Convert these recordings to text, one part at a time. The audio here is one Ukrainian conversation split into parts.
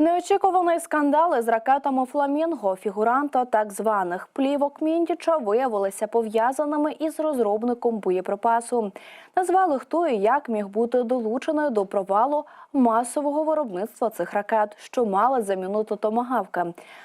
Неочікуваний скандал із ракетами Фламінго фігуранта так званих плівок Міндіча виявилися пов'язаними із розробником боєприпасу. Назвали хто і як міг бути долучений до провалу масового виробництва цих ракет, що мали замінути томагавки.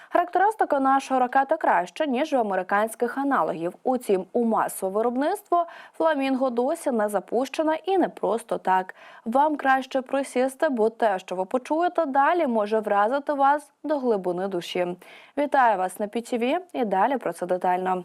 Характеристика нашої ракети краща ніж у американських аналогів. Утім, у масове виробництво фламінго досі не запущена і не просто так. Вам краще присісти, бо те, що ви почуєте далі, може вразити вас до глибини душі. Вітаю вас на PTV і далі про це детально.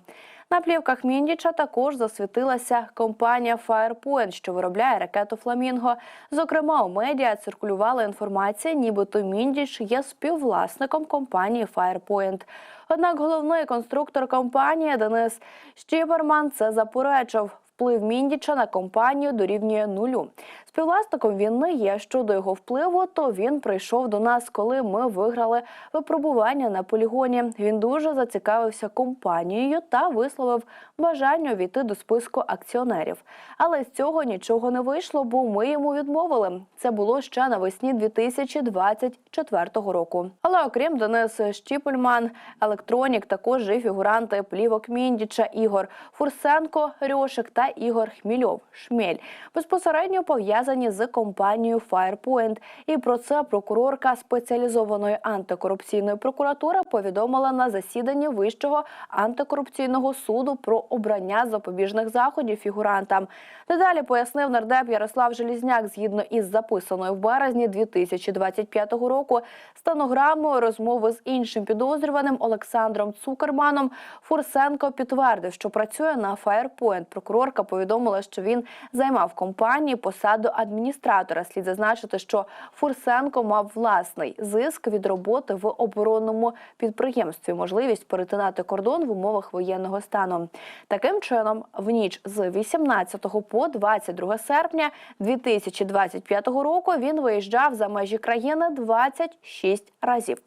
На плівках Міндіча також засвітилася компанія Firepoint, що виробляє ракету Фламінго. Зокрема, у медіа циркулювала інформація, нібито Міндіч є співвласником компанії Firepoint. Однак головний конструктор компанії Денис Щіберман це заперечив. Вплив Міндіча на компанію дорівнює нулю. Співвласником він не є. Щодо його впливу, то він прийшов до нас, коли ми виграли випробування на полігоні. Він дуже зацікавився компанією та висловив бажання увійти до списку акціонерів. Але з цього нічого не вийшло, бо ми йому відмовили. Це було ще навесні 2024 року. Але окрім Денис Щіпельман, електронік також жив фігуранти плівок Міндіча Ігор Фурсенко, Рьошик та Ігор Хмільов Шмель безпосередньо пов'язані з компанією Firepoint. І про це прокурорка спеціалізованої антикорупційної прокуратури повідомила на засіданні вищого антикорупційного суду про обрання запобіжних заходів фігурантам. Дедалі пояснив нардеп Ярослав Желізняк, згідно із записаною в березні 2025 року стенограмою розмови з іншим підозрюваним Олександром Цукерманом. Фурсенко підтвердив, що працює на Firepoint. Прокурорка повідомила, що він займав компанії посаду адміністратора. Слід зазначити, що Фурсенко мав власний зиск від роботи в оборонному підприємстві, можливість перетинати кордон в умовах воєнного стану. Таким чином, в ніч з 18 по 22 серпня 2025 року він виїжджав за межі країни 26 разів.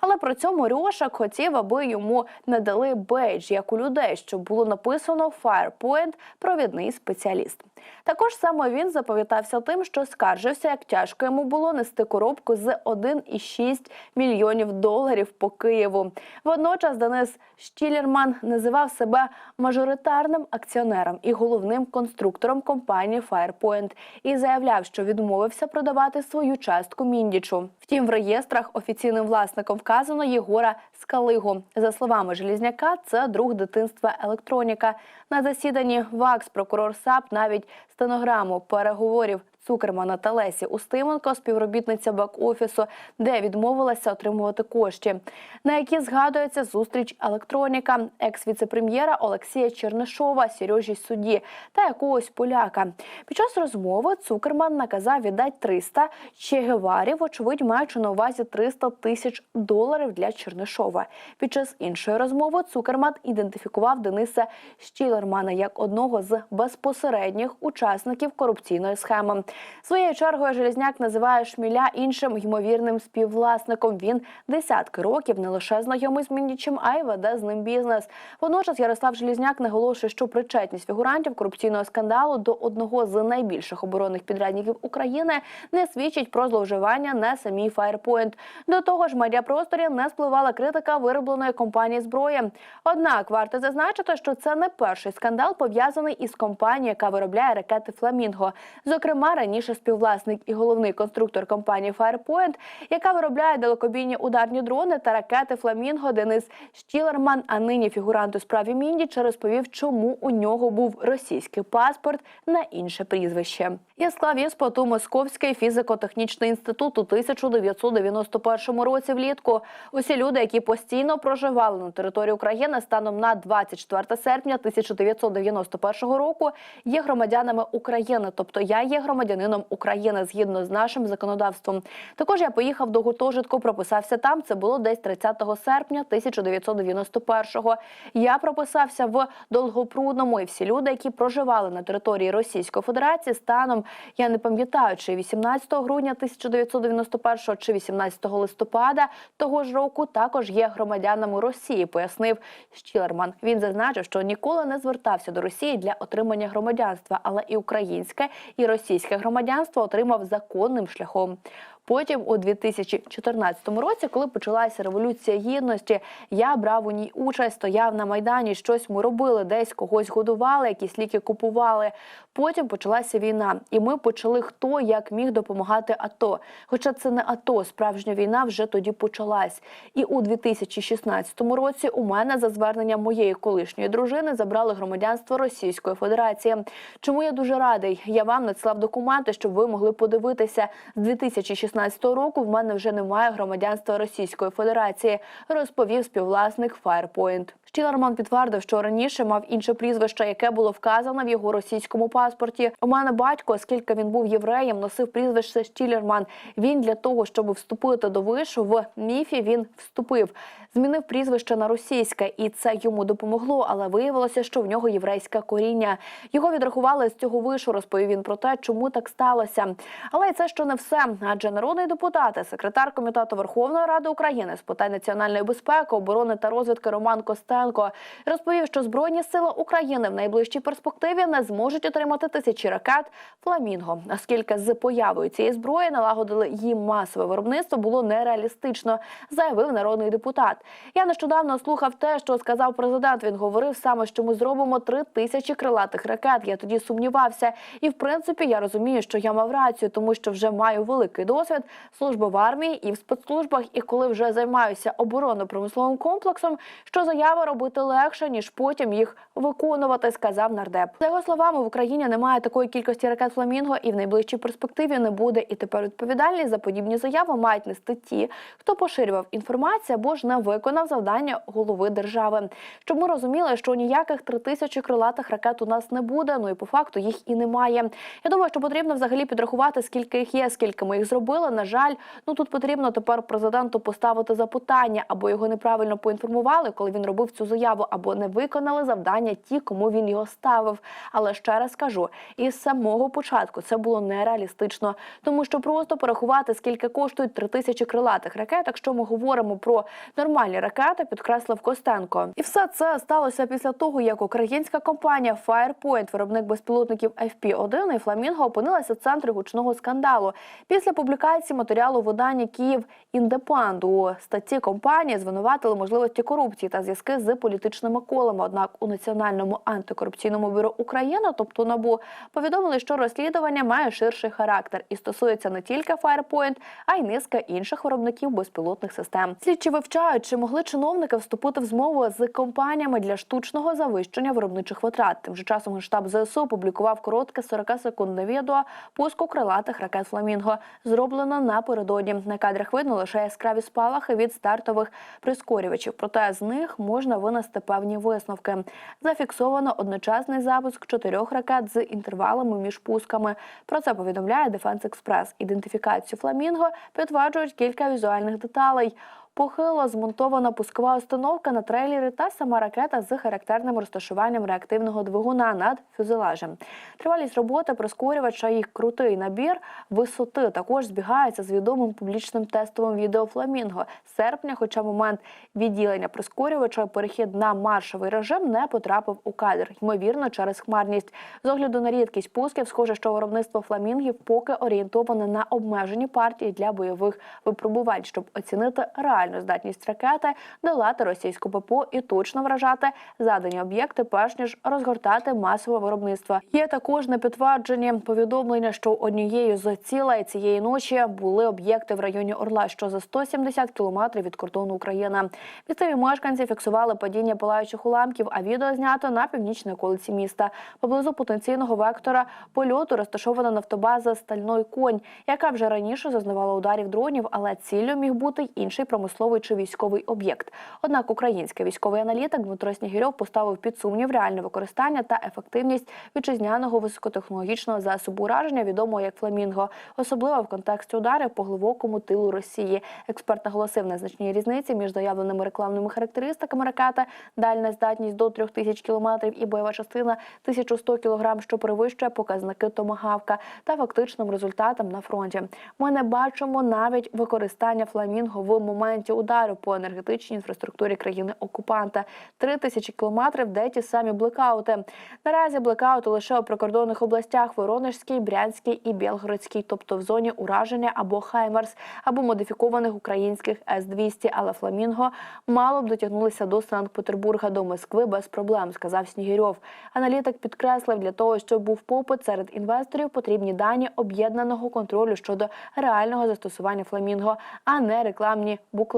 Але при цьому Рьошак хотів, аби йому не дали бейдж, як у людей, щоб було написано Firepoint провідний спеціаліст. Також саме він запам'ятався тим, що скаржився, як тяжко йому було нести коробку з 1,6 мільйонів доларів по Києву. Водночас Денис Штілерман називав себе мажоритарним акціонером і головним конструктором компанії Firepoint і заявляв, що відмовився продавати свою частку Міндічу. Втім, в реєстрах офіційним власником вказано Єгора Скалигу. За словами Желізняка, це друг дитинства електроніка. На засіданні ВАКС прокурор САП навіть стенограму переговорів партнерів Цукермана та Лесі Устименко, співробітниця бек-офісу, де відмовилася отримувати кошти, на які згадується зустріч електроніка, екс-віцепрем'єра Олексія Чернишова, Сережі судді та якогось поляка. Під час розмови Цукерман наказав віддати 300 Че Геварі, вочевидь, маючи на увазі 300 тисяч доларів для Чернишова. Під час іншої розмови Цукерман ідентифікував Дениса Щілермана як одного з безпосередніх учасників корупційної схеми. Своєю чергою Железняк називає Шміля іншим ймовірним співвласником. Він десятки років не лише знайомий з Міндічем, а й веде з ним бізнес. Водночас Ярослав Желізняк наголошує, що причетність фігурантів корупційного скандалу до одного з найбільших оборонних підрядників України не свідчить про зловживання на самій Firepoint. До того ж, в медіапросторі не спливала критика виробленої компанії зброї. Однак варто зазначити, що це не перший скандал пов'язаний із компанією, яка виробляє ракети Фламінго. Зокрема, раніше співвласник і головний конструктор компанії Firepoint, яка виробляє далекобійні ударні дрони та ракети Фламінго Денис Штілерман, а нині фігурант у справі Міндіча розповів, чому у нього був російський паспорт на інше прізвище. Я склав іспит у Московський фізико-технічний інститут у 1991 році влітку. Усі люди, які постійно проживали на території України станом на 24 серпня 1991 року, є громадянами України. Тобто я є громадянином України згідно з нашим законодавством. Також я поїхав до гуртожитку, прописався там. Це було десь 30 серпня 1991-го. Я прописався в Долгопрудному, і всі люди, які проживали на території Російської Федерації, станом я не пам'ятаю, чи 18 грудня 1991 чи 18 листопада того ж року також є громадянами Росії, пояснив Щілерман. Він зазначив, що ніколи не звертався до Росії для отримання громадянства, але і українське, і російське громадянство отримав законним шляхом. Потім, у 2014 році, коли почалася революція гідності, я брав у ній участь, стояв на майдані, щось ми робили, десь когось годували, якісь ліки купували. Потім почалася війна, і ми почали хто як міг допомагати АТО. Хоча це не АТО, справжня війна вже тоді почалась. І у 2016 році у мене за зверненням моєї колишньої дружини забрали громадянство Російської Федерації. Чому я дуже радий? Я вам надсилав документи, щоб ви могли подивитися. З 2016 року в мене вже немає громадянства Російської Федерації, розповів співвласник Firepoint. Штілерман підтвердив, що раніше мав інше прізвище, яке було вказано в його російському паспорті. У мене батько, оскільки він був євреєм, носив прізвище Штілерман. Він для того, щоб вступити до вишу в міфі, він вступив. Змінив прізвище на російське, і це йому допомогло. Але виявилося, що в нього єврейське коріння. Його відрахували з цього вишу. Розповів він про те, чому так сталося. Але і це ще не все. Адже народний депутат, секретар комітету Верховної Ради України з питань національної безпеки, оборони та розвідки Роман Костенко розповів, що збройні сили України в найближчій перспективі не зможуть отримати тисячі ракет Фламінго, оскільки з появою цієї зброї налагодили її масове виробництво було нереалістично, заявив народний депутат. Я нещодавно слухав те, що сказав президент. Він говорив саме, що ми зробимо три тисячі крилатих ракет. Я тоді сумнівався, і в принципі я розумію, що я мав рацію, тому що вже маю великий досвід служби в армії і в спецслужбах. І коли вже займаюся оборонно-промисловим комплексом, що заяви робити легше ніж потім їх виконувати, сказав нардеп. За його словами, в Україні немає такої кількості ракет фламінго, і в найближчій перспективі не буде. І тепер відповідальність за подібні заяви мають нести ті, хто поширював інформацію або ж не виконав завдання голови держави. Щоб ми розуміли, що ніяких три тисячі крилатих ракет у нас не буде. Ну і по факту їх і немає. Я думаю, що потрібно взагалі підрахувати, скільки їх є, скільки ми їх зробили. На жаль, ну тут потрібно тепер президенту поставити запитання, або його неправильно поінформували, коли він робив цю заяву, або не виконали завдання ті, кому він його ставив. Але ще раз кажу, із самого початку це було нереалістично, тому що просто порахувати, скільки коштують три тисячі крилатих ракет, якщо ми говоримо про нормальні ракети, підкреслив Костенко. І все це сталося після того, як українська компанія Firepoint, виробник безпілотників FP-1 і Фламінго, опинилася в центрі гучного скандалу. Після публікації матеріалу видання Київ Індепанд у статті компанії звинуватили можливості корупції та зв'язки з політичними колами. Однак у національному антикорупційному бюро України, тобто НАБУ, повідомили, що розслідування має ширший характер і стосується не тільки Firepoint, а й низка інших виробників безпілотних систем. Слідчі вивчають, чи могли чиновники вступити в змову з компаніями для штучного завищення виробничих витрат. Тим же часом Генштаб ЗСУ опублікував коротке 40-секундне відео пуску крилатих ракет Фламінго. Зроблено напередодні. На кадрах видно лише яскраві спалахи від стартових прискорювачів. Проте з них можна винести певні висновки. Зафіксовано одночасний запуск чотирьох ракет з інтервалами між пусками. Про це повідомляє Дефенс Експрес. Ідентифікацію Фламінго підтверджують кілька візуальних деталей. Похило змонтована пускова установка на трейлері та сама ракета з характерним розташуванням реактивного двигуна над фюзелажем. Тривалість роботи прискорювача і крутий набір висоти також збігається з відомим публічним тестовим відео Фламінго серпня. Хоча момент відділення прискорювача перехід на маршовий режим не потрапив у кадр, ймовірно, через хмарність. З огляду на рідкість пусків, схоже, що виробництво фламінгів поки орієнтоване на обмежені партії для бойових випробувань, щоб оцінити реальну здатність ракети, долати російську ППО і точно вражати задані об'єкти, перш ніж розгортати масове виробництво. Є також непідтверджені повідомлення, що однією з цілей цієї ночі були об'єкти в районі Орла, що за 170 кілометрів від кордону України. Місцеві мешканці фіксували падіння палаючих уламків, а відео знято на північній околиці міста. Поблизу потенційного вектора польоту розташована нафтобаза Стальной конь, яка вже раніше зазнавала ударів дронів, але ціллю міг бути інший промисловий чи військовий об'єкт. Однак український військовий аналітик Дмитро Снігірьов поставив під сумнів реальне використання та ефективність вітчизняного високотехнологічного засобу ураження, відомого як фламінго, особливо в контексті ударів по глибокому тилу Росії. Експерт наголосив на значній різниці між заявленими рекламними характеристиками ракети, дальна здатність до 3000 кілометрів і бойова частина 1100 кілограм, що перевищує показники томагавка та фактичним результатом на фронті. Ми не бачимо навіть використання фламінго в моменті варіанті удару по енергетичній інфраструктурі країни-окупанта. Три тисячі кілометрів, де ті самі блекаути. Наразі блекаути лише у прикордонних областях Воронежській, Брянській і Білгородській, тобто в зоні ураження або Хаймерс, або модифікованих українських С-200, але Фламінго мало б дотягнулися до Санкт-Петербурга до Москви без проблем, сказав Снігірьов. Аналітик підкреслив, для того, щоб був попит серед інвесторів, потрібні дані об'єднаного контролю щодо реального застосування фламінго, а не рекламні буклети.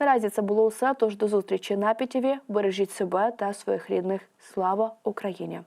Наразі це було усе. Тож до зустрічі на ПІТІВІ. Бережіть себе та своїх рідних. Слава Україні!